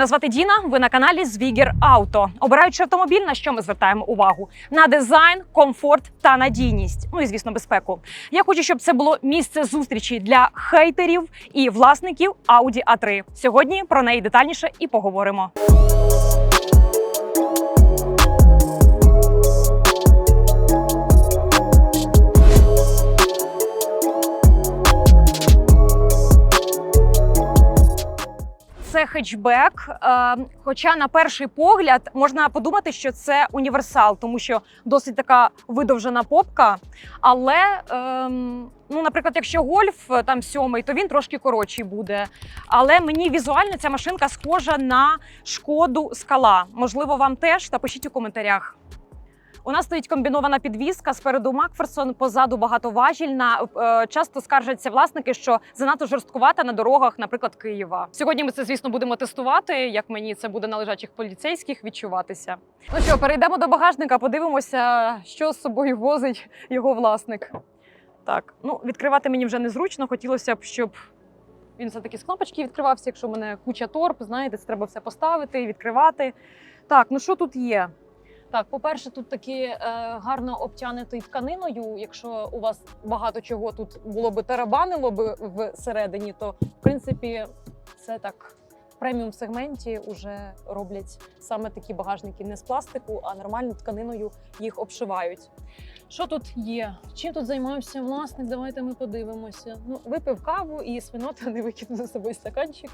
Мене звати Діна. Ви на каналі Звігір Ауто. Обираючи автомобіль, на що ми звертаємо увагу? На дизайн, комфорт та надійність. Ну і звісно, безпеку. Я хочу, щоб це було місце зустрічі для хейтерів і власників Audi A3. Сьогодні про неї детальніше і поговоримо. Це хетчбек. Е, хоча на перший погляд можна подумати, що це універсал, тому що досить така видовжена попка. Але, ем, ну, наприклад, якщо гольф е, там сьомий, то він трошки коротший буде. Але мені візуально ця машинка схожа на шкоду скала. Можливо, вам теж та пишіть у коментарях. У нас стоїть комбінована підвізка спереду Макферсон, позаду багатоважільна. Е, Часто скаржаться власники, що занадто жорсткувата на дорогах, наприклад, Києва. Сьогодні ми це, звісно, будемо тестувати. Як мені це буде на лежачих поліцейських відчуватися. Ну що, перейдемо до багажника, подивимося, що з собою возить його власник. Так, ну відкривати мені вже незручно. Хотілося б, щоб він все-таки з кнопочки відкривався. Якщо в мене куча торб, знаєте, це треба все поставити, відкривати. Так, ну що тут є? Так, по-перше, тут таки е, гарно обтянутий тканиною. Якщо у вас багато чого тут було би тарабанило би всередині, то в принципі це так в преміум сегменті вже роблять саме такі багажники не з пластику, а нормальною тканиною їх обшивають. Що тут є? Чим тут займався власник? Давайте ми подивимося. Ну, випив каву і свинота не викинув за собою стаканчик.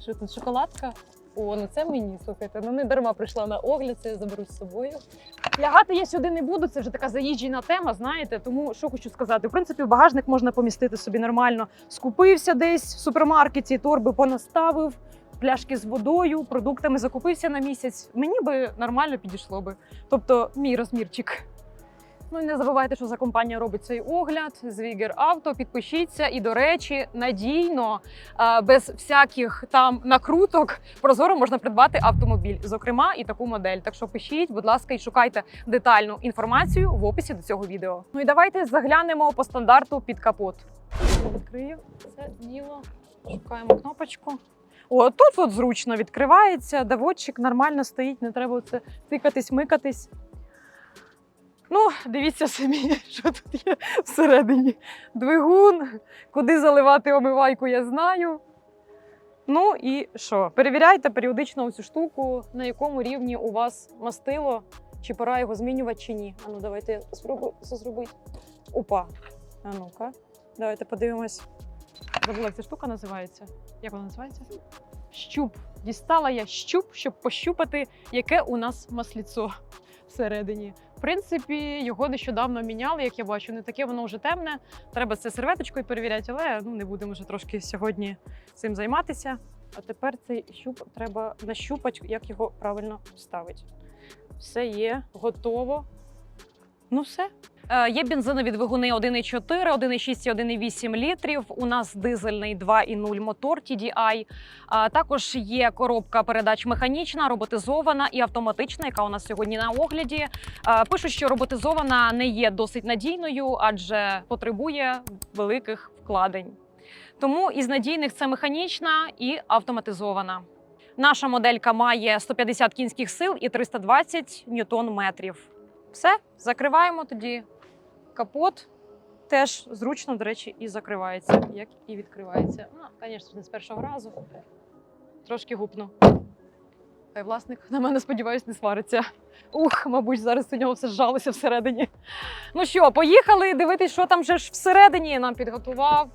Що тут шоколадка? О, ну це мені, слухайте. Ну не дарма прийшла на огляд, це я заберу з собою. Лягати я сюди не буду, це вже така заїжджена тема, знаєте. Тому що хочу сказати, в принципі, в багажник можна помістити собі нормально. Скупився десь в супермаркеті, торби понаставив, пляшки з водою, продуктами закупився на місяць. Мені би нормально підійшло би. Тобто, мій розмірчик. Ну і не забувайте, що за компанія робить цей огляд. Звігер авто. Підпишіться. І, до речі, надійно, е, без всяких там накруток, прозоро можна придбати автомобіль, зокрема і таку модель. Так що пишіть, будь ласка, і шукайте детальну інформацію в описі до цього відео. Ну і давайте заглянемо по стандарту під капот. Відкрию це діло. Шукаємо кнопочку. О, тут от зручно відкривається, доводчик нормально стоїть, не треба це тикатись, микатись. Ну, дивіться самі, що тут є всередині. Двигун, куди заливати омивайку, я знаю. Ну і що? Перевіряйте періодично цю штуку, на якому рівні у вас мастило, чи пора його змінювати, чи ні. А ну, давайте спробую це зробити. Опа. А ну-ка, давайте подивимось. Забула, як ця штука називається. Як вона називається? Щуп. Дістала я щуп, щоб пощупати, яке у нас масліцо всередині. Принципі, його нещодавно міняли, як я бачу, не таке воно вже темне. Треба це серветочкою перевіряти, але ну не будемо вже трошки сьогодні цим займатися. А тепер цей щуп треба нащупати, як його правильно вставити. Все є, готово. Ну, все. Е, Є бензинові двигуни 1,4, 1,6 і 1,8 літрів. У нас дизельний 2,0 мотор TDI. А Також є коробка передач механічна, роботизована і автоматична, яка у нас сьогодні на огляді. Е, Пишуть, що роботизована не є досить надійною, адже потребує великих вкладень. Тому із надійних це механічна і автоматизована. Наша моделька має 150 кінських сил і 320 ньютон-метрів. Все, закриваємо тоді капот. Теж зручно, до речі, і закривається, як і відкривається. Ну, звісно, не з першого разу. Трошки гупну. Хай власник на мене, сподіваюсь, не свариться. Ух, мабуть, зараз у нього все зжалося всередині. Ну що, поїхали дивитись, що там же ж всередині нам підготував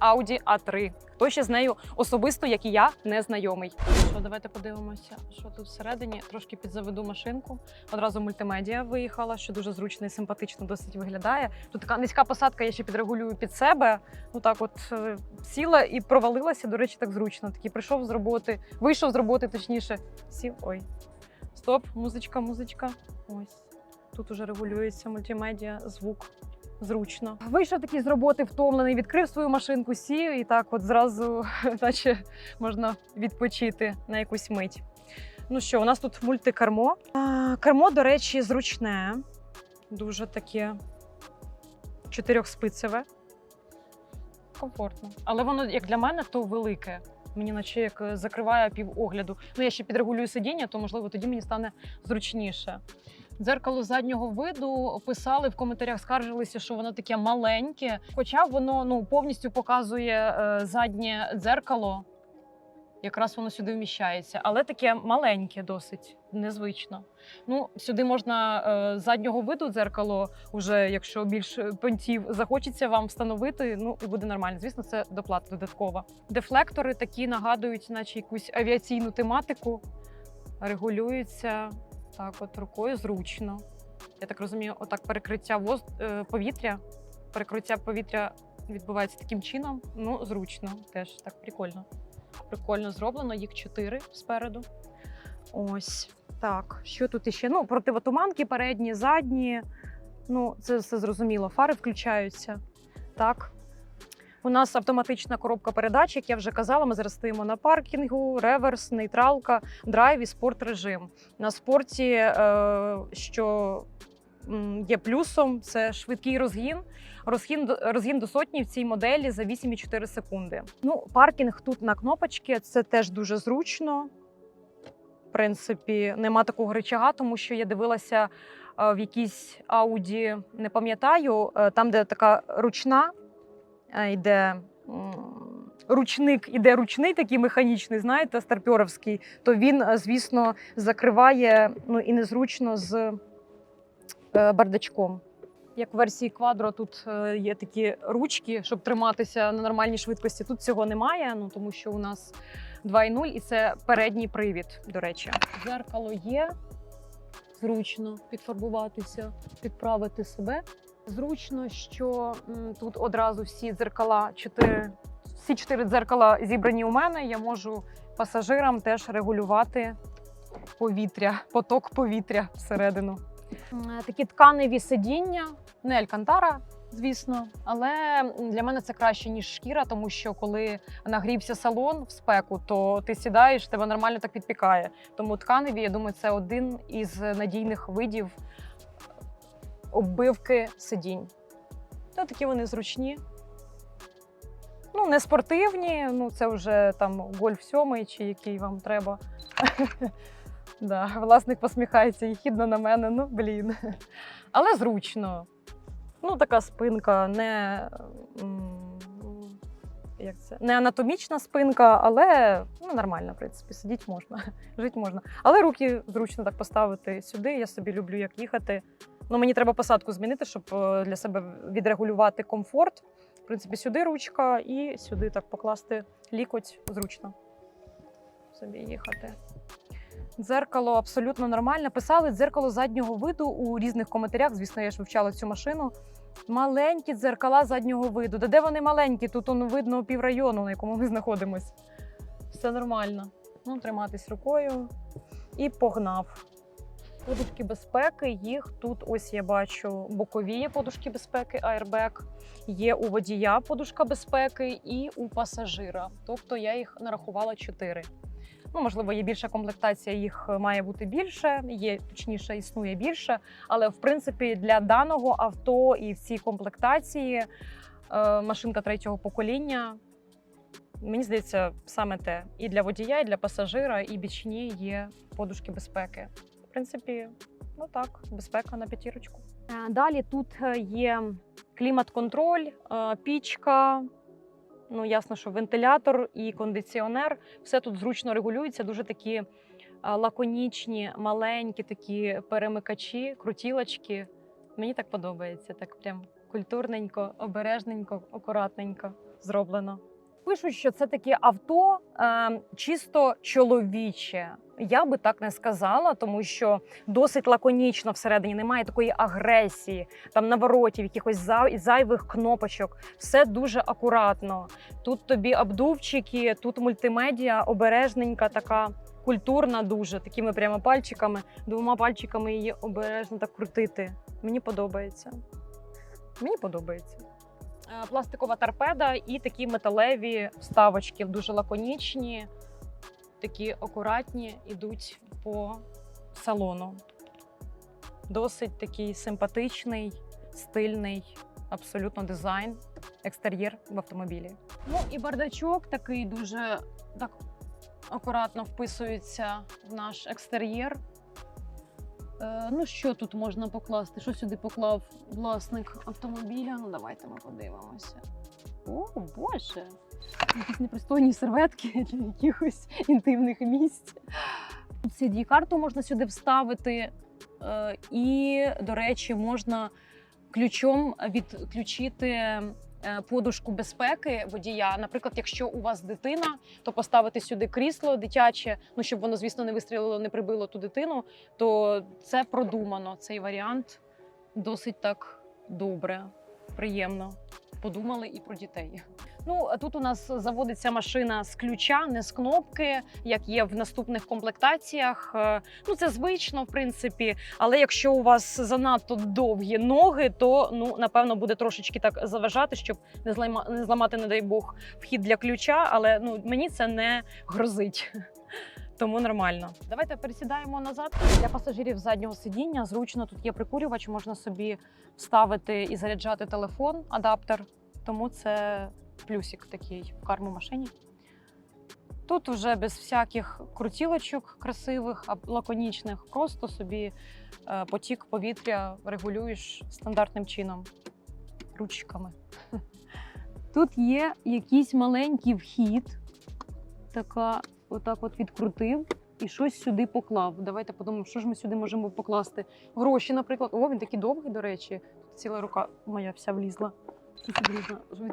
Audi A3. Хто ще з нею особисто, як і я, не знайомий. Що, давайте подивимося, що тут всередині. Трошки підзаведу машинку. Одразу мультимедіа виїхала, що дуже зручно і симпатично досить виглядає. Тут така низька посадка, я ще підрегулюю під себе. Ну так, от е, сіла і провалилася. До речі, так зручно. Такий прийшов з роботи, вийшов з роботи, точніше. Сів. Ой. Стоп, музичка, музичка. Ось. Тут уже регулюється мультимедіа, звук. Зручно. Вийшов такий з роботи втомлений, відкрив свою машинку, сів і так от зразу, наче можна відпочити на якусь мить. Ну що, у нас тут мультикермо. А, Кермо, до речі, зручне, дуже таке чотирьохспицеве. Комфортно. Але воно, як для мене, то велике. Мені наче як е, закриває пів огляду. Ну я ще підрегулюю сидіння, то можливо тоді мені стане зручніше. Дзеркало заднього виду писали в коментарях, скаржилися, що воно таке маленьке. Хоча воно ну повністю показує е, заднє дзеркало. Якраз воно сюди вміщається, але таке маленьке, досить незвично. Ну, сюди можна е, заднього виду дзеркало, уже якщо більш понтів захочеться вам встановити. Ну і буде нормально. Звісно, це доплата додаткова. Дефлектори такі нагадують, наче якусь авіаційну тематику, регулюються так, от рукою зручно. Я так розумію, отак перекриття воз... е, повітря. Перекриття повітря відбувається таким чином. Ну, зручно, теж так прикольно. Прикольно зроблено, їх чотири спереду. Ось так. Що тут іще? Ну, противотуманки, передні, задні. Ну, це все зрозуміло. Фари включаються. Так. У нас автоматична коробка передач, як я вже казала, ми зараз стоїмо на паркінгу, реверс, нейтралка, драйв і спорт режим. На спорті, е, що є плюсом, це швидкий розгін. Розгін, розгін до сотні в цій моделі за 8,4 секунди. Ну, паркінг тут на кнопочки, це теж дуже зручно. В принципі, нема такого рычага, тому що я дивилася е, в якійсь ауді, не пам'ятаю, е, там, де така ручна йде. Ручник іде ручний, такий механічний, знаєте, старпьоровський, то він, е, звісно, закриває ну і незручно з е, бардачком. Як в версії Quadro тут е, є такі ручки, щоб триматися на нормальній швидкості. Тут цього немає, ну тому що у нас 2.0 і це передній привід, до речі. Дзеркало є. Зручно підфарбуватися, підправити себе. Зручно, що тут одразу всі дзеркала, чотири, всі чотири дзеркала зібрані у мене. Я можу пасажирам теж регулювати повітря, поток повітря всередину. Такі тканеві сидіння, не алькантара, звісно, але для мене це краще ніж шкіра, тому що коли нагрівся салон в спеку, то ти сідаєш, тебе нормально так підпікає. Тому тканеві, я думаю, це один із надійних видів оббивки сидінь. Та такі вони зручні. Ну, не спортивні, ну це вже там гольф сьомий чи який вам треба. Да, власник посміхається їхідно на мене, ну блін. Але зручно. Ну, така спинка, не, як це? не анатомічна спинка, але ну, нормально, в принципі, сидіти можна, жити можна. Але руки зручно так поставити сюди. Я собі люблю як їхати. Ну, мені треба посадку змінити, щоб е, для себе відрегулювати комфорт. В принципі, сюди ручка і сюди так покласти лікоть зручно. Собі їхати. Дзеркало абсолютно нормальне. Писали дзеркало заднього виду у різних коментарях. Звісно, я ж вивчала цю машину. Маленькі дзеркала заднього виду. Да де вони маленькі? Тут он видно піврайону, на якому ми знаходимось. Все нормально. Ну, триматись рукою. І погнав. Подушки безпеки, їх тут ось я бачу бокові є подушки безпеки, airbag. Є у водія подушка безпеки і у пасажира. Тобто я їх нарахувала чотири. Ну, можливо, є більша комплектація, їх має бути більше, є точніше, існує більше. Але в принципі для даного авто і в цій комплектації е, машинка третього покоління. Мені здається, саме те. І для водія, і для пасажира, і бічні є подушки безпеки. Принципі, ну так, безпека на п'ятірочку. Е, Далі тут е, є клімат-контроль, е, пічка. Ну, ясно, що вентилятор і кондиціонер. Все тут зручно регулюється. Дуже такі лаконічні, маленькі такі перемикачі, крутілочки. Мені так подобається. Так прям культурненько, обережненько, акуратненько зроблено. Пишуть, що це таке авто е, чисто чоловіче. Я би так не сказала, тому що досить лаконічно всередині немає такої агресії, там наворотів, якихось зай- зайвих кнопочок. Все дуже акуратно. Тут тобі обдувчики, тут мультимедіа, обережненька, така культурна, дуже такими прямо пальчиками, двома пальчиками її обережно так крутити. Мені подобається. Мені подобається. Е, Пластикова торпеда і такі металеві вставочки, дуже лаконічні, такі акуратні, ідуть по салону. Досить такий симпатичний, стильний абсолютно дизайн, екстер'єр в автомобілі. Ну і бардачок такий дуже так акуратно вписується в наш екстер'єр. Е, ну, що тут можна покласти? Що сюди поклав власник автомобіля? Ну, давайте ми подивимося. О, Боже! Якісь непристойні серветки для якихось інтимних місць. cd карту можна сюди вставити. Е, і, до речі, можна ключом відключити подушку безпеки водія. Наприклад, якщо у вас дитина, то поставити сюди крісло дитяче, ну щоб воно, звісно, не вистрілило, не прибило ту дитину, то це продумано. Цей варіант досить так добре, приємно. Подумали і про дітей. Ну тут у нас заводиться машина з ключа, не з кнопки, як є в наступних комплектаціях. Е, Ну це звично, в принципі. Але якщо у вас занадто довгі ноги, то ну напевно буде трошечки так заважати, щоб не не зламати, не дай Бог, вхід для ключа. Але ну мені це не грозить. Тому нормально. Давайте пересідаємо назад. Для пасажирів заднього сидіння зручно тут є прикурювач, можна собі вставити і заряджати телефон, адаптер. Тому це плюсик такий в карму машині. Тут вже без всяких крутілочок красивих, а лаконічних, просто собі е, потік повітря регулюєш стандартним чином, ручками. Тут є якийсь маленький вхід, така, отак от відкрутив і щось сюди поклав. Давайте подумаємо, що ж ми сюди можемо покласти. Гроші, наприклад. О, він такий довгий, до речі. Тут ціла рука моя вся влізла.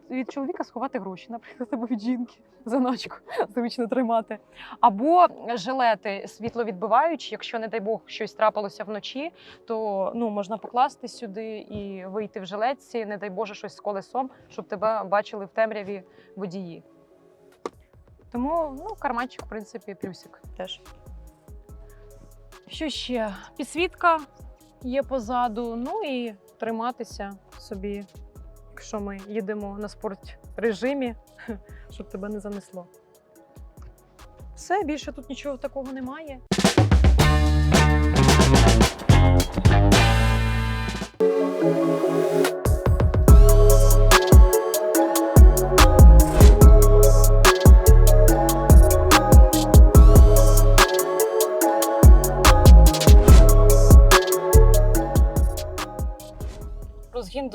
Від, чоловіка сховати гроші, наприклад, або від жінки заначку зручно тримати. Або жилети світловідбиваючі, якщо, не дай Бог, щось трапилося вночі, то ну, можна покласти сюди і вийти в жилетці, не дай Боже, щось з колесом, щоб тебе бачили в темряві водії. Тому ну, карманчик, в принципі, плюсик теж. Що ще? Підсвітка є позаду, ну і триматися собі, якщо ми їдемо на спорт режимі, щоб тебе не занесло. Все, більше тут нічого такого немає. Розгін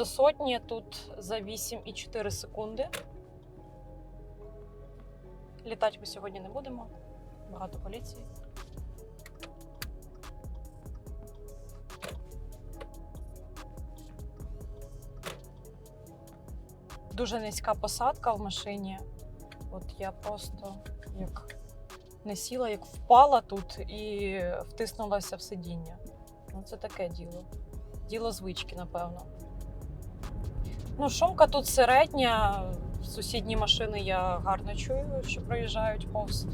до сотні тут за 8,4 секунди. Літати ми сьогодні не будемо. Багато поліції. Дуже низька посадка в машині. От я просто як не сіла, як впала тут і втиснулася в сидіння. Ну, це таке діло. Діло звички, напевно. Ну, шумка тут середня. Сусідні машини я гарно чую, що проїжджають повз.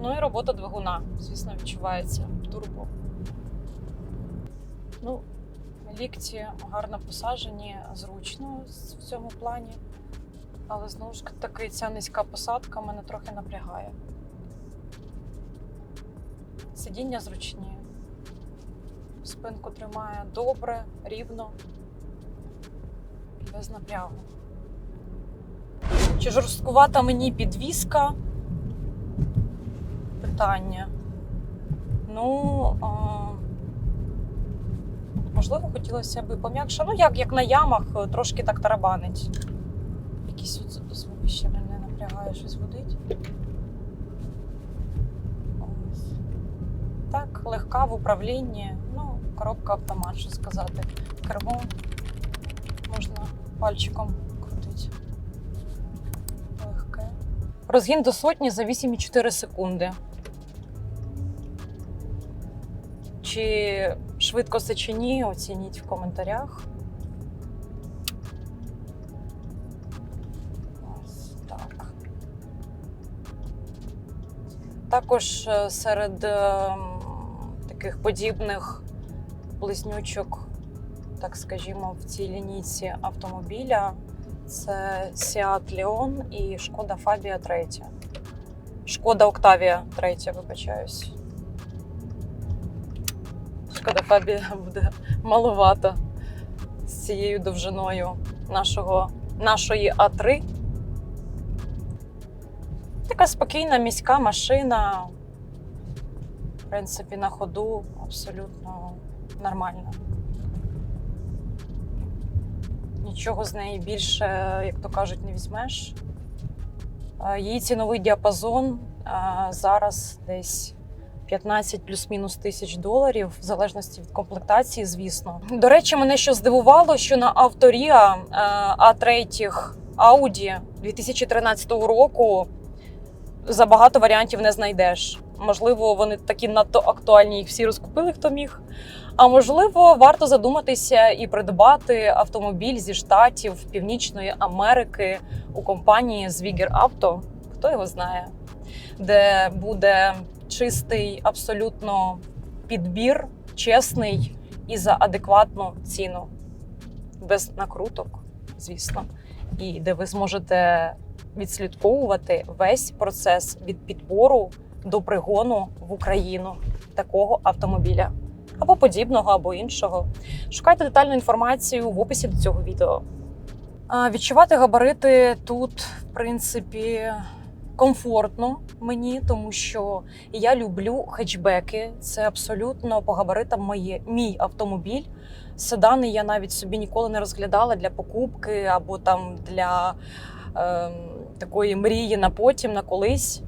Ну і робота двигуна, звісно, відчувається турбо. Ну, лікті гарно посаджені, зручно в цьому плані. Але знову ж таки, ця низька посадка мене трохи напрягає. Сидіння зручні. Спинку тримає добре, рівно, без напрягу. Чи жорсткувата мені підвіска? Питання. Ну, а, можливо, хотілося б пом'якше. Ну, як, як на ямах, трошки так тарабанить. Якісь звуки ще мене напрягає, щось гудить. Ось. Так, легка в управлінні. Ну, коробка автомат, що сказати. Кермо пальчиком крутити. Легке. Розгін до сотні за 8,4 секунди. Чи швидко це чи ні, оцініть в коментарях. Ось так. Також е, серед ем, таких подібних близнючок, так скажімо, в цій лінійці автомобіля це Seat Leon і Шкода Фабія 3. Шкода Октавія 3, вибачаюсь. Шкода Фабія буде маловато з цією довжиною. нашого, нашої А3. Така спокійна міська машина. В принципі, на ходу абсолютно нормальна. Нічого з неї більше, як то кажуть, не візьмеш. Е, Її ціновий діапазон е, зараз десь 15 плюс-мінус тисяч доларів, в залежності від комплектації, звісно. До речі, мене що здивувало, що на авторія А3 Audi 2013 року забагато варіантів не знайдеш. Можливо, вони такі надто актуальні, їх всі розкупили, хто міг. А можливо, варто задуматися і придбати автомобіль зі штатів Північної Америки у компанії Zwiger Auto, хто його знає, де буде чистий абсолютно підбір, чесний і за адекватну ціну, без накруток, звісно, і де ви зможете відслідковувати весь процес від підбору до пригону в Україну такого автомобіля або подібного, або іншого. Шукайте детальну інформацію в описі до цього відео. Відчувати габарити тут, в принципі, комфортно мені, тому що я люблю хетчбеки. Це абсолютно по габаритам моє, мій автомобіль. Седани я навіть собі ніколи не розглядала для покупки або там для ем, такої мрії на потім, на колись.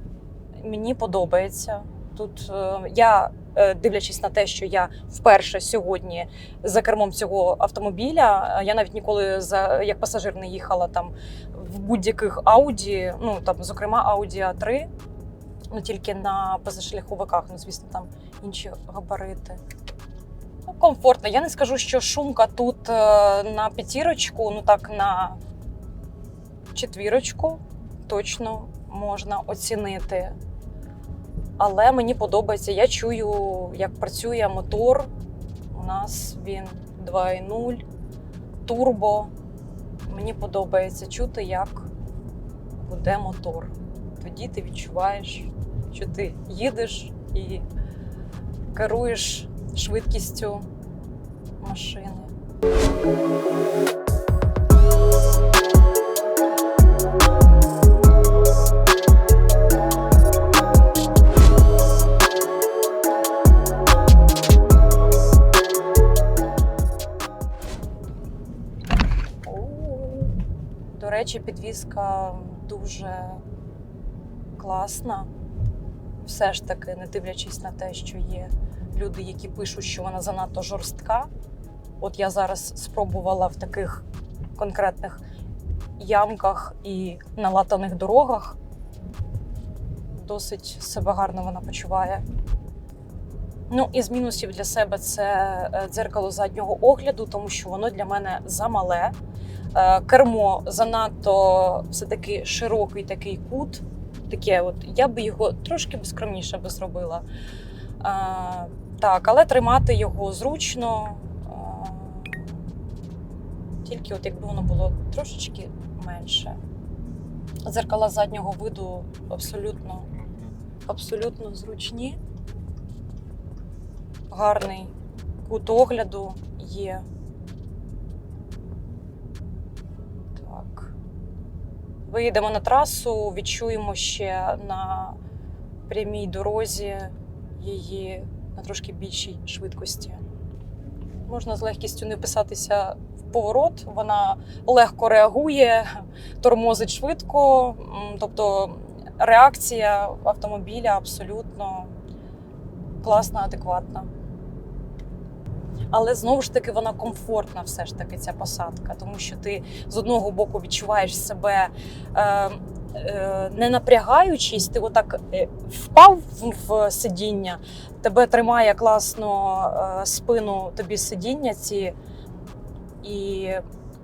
Мені подобається. Тут е, я, е, дивлячись на те, що я вперше сьогодні за кермом цього автомобіля, е, я навіть ніколи за як пасажир не їхала там в будь-яких Ауді, ну там, зокрема, Audi a 3 ну тільки на позашляховиках, ну звісно, там інші габарити. Ну, комфортно. Я не скажу, що шумка тут е, на п'ятірочку, ну так на четвірочку точно можна оцінити. Але мені подобається, я чую, як працює мотор. У нас він 2.0, турбо. Мені подобається чути, як буде мотор. Тоді ти відчуваєш, що ти їдеш і керуєш швидкістю машини. Речі, підвізка дуже класна. Все ж таки, не дивлячись на те, що є люди, які пишуть, що вона занадто жорстка. От я зараз спробувала в таких конкретних ямках і на латаних дорогах. Досить себе гарно вона почуває. Ну і з мінусів для себе це е, дзеркало заднього огляду, тому що воно для мене замале. Е, Кермо занадто все-таки широкий такий кут. Таке, от я би його трошки скромніше би зробила. Е, Так, але тримати його зручно. е, Тільки от якби воно було трошечки менше. Дзеркала заднього виду абсолютно, абсолютно зручні. Гарний кут огляду є. Так. Виїдемо на трасу, відчуємо ще на прямій дорозі її на трошки більшій швидкості. Можна з легкістю не вписатися в поворот, вона легко реагує, тормозить швидко. Тобто реакція автомобіля абсолютно класна, адекватна. Але знову ж таки вона комфортна, все ж таки, ця посадка, тому що ти з одного боку відчуваєш себе е, е, не напрягаючись, ти отак е, впав в, сидіння, тебе тримає класно е, спину тобі сидіння ці, і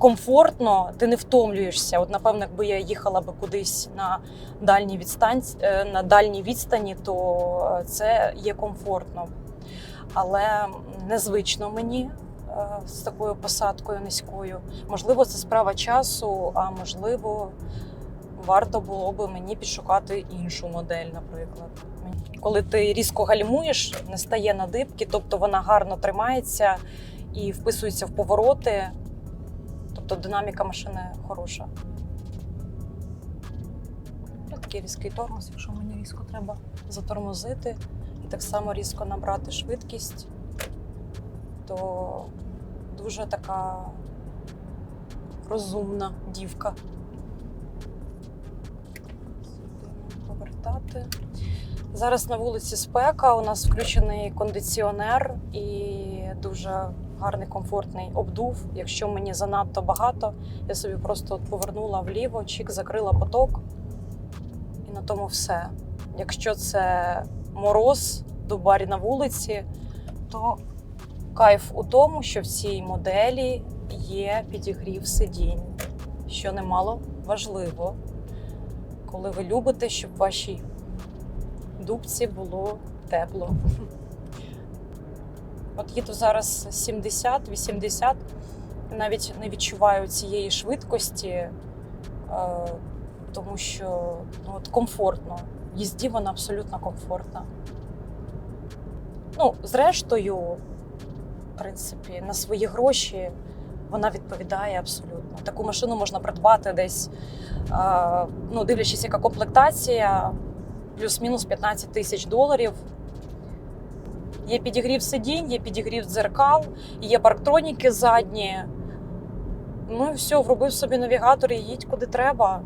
комфортно, ти не втомлюєшся. От, напевно, якби я їхала би кудись на дальній відстанці, е, на дальній відстані, то це є комфортно. Але незвично мені е, з такою посадкою низькою. Можливо, це справа часу, а можливо, варто було би мені підшукати іншу модель, наприклад. Коли ти різко гальмуєш, не стає на дибки, тобто вона гарно тримається і вписується в повороти. Тобто динаміка машини хороша. Такий різкий тормоз, якщо мені різко треба затормозити так само різко набрати швидкість, то дуже така розумна дівка. Повертати. Зараз на вулиці спека, у нас включений кондиціонер і дуже гарний комфортний обдув. Якщо мені занадто багато, я собі просто повернула вліво, чик, закрила поток, і на тому все. Якщо це мороз, дубарі на вулиці, то кайф у тому, що в цій моделі є підігрів сидінь, що немало важливо, коли ви любите, щоб вашій дубці було тепло. От їду зараз 70-80, навіть не відчуваю цієї швидкості, е, тому що ну, от комфортно. Їзді вона абсолютно комфортна. Ну, зрештою, в принципі, на свої гроші вона відповідає абсолютно. Таку машину можна придбати десь, ну, дивлячись, яка комплектація, плюс-мінус 15 тисяч доларів. Є підігрів сидінь, є підігрів дзеркал, є парктроніки задні. Ну і все, вробив собі навігатор і їдь куди треба.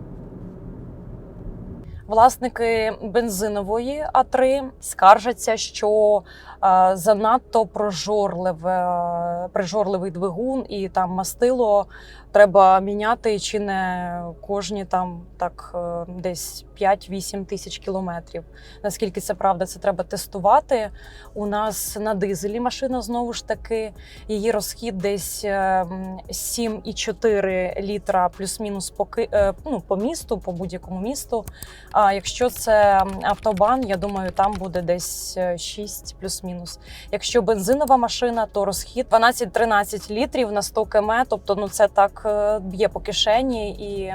Власники бензинової А3 скаржаться, що е, занадто прожорливе, прижорливий двигун і там мастило треба міняти чи не кожні там так е, десь 5-8 тисяч кілометрів. Наскільки це правда, це треба тестувати. У нас на дизелі машина знову ж таки, її розхід десь е, м, 7,4 літра плюс-мінус по, е, ну, по місту, по будь-якому місту. А якщо це автобан, я думаю, там буде десь е, 6 плюс-мінус. Якщо бензинова машина, то розхід 12-13 літрів на 100 км, тобто ну це так е, б'є по кишені і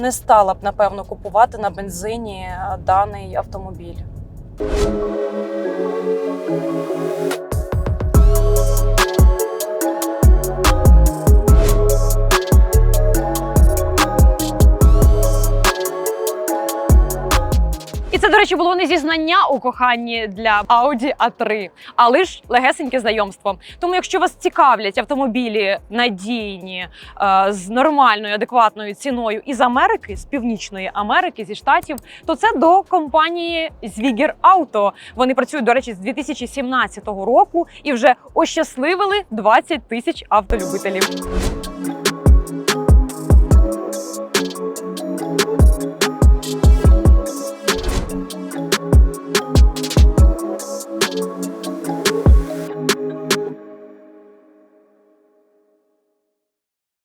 не стала б напевно купувати на бензині е, даний автомобіль. до речі, було не зізнання у коханні для Audi a 3 а лиш легесеньке знайомство. Тому, якщо вас цікавлять автомобілі надійні е, з нормальною адекватною ціною із Америки, з північної Америки, зі штатів, то це до компанії Звігер Auto. Вони працюють до речі з 2017 року і вже ощасливили 20 тисяч автолюбителів.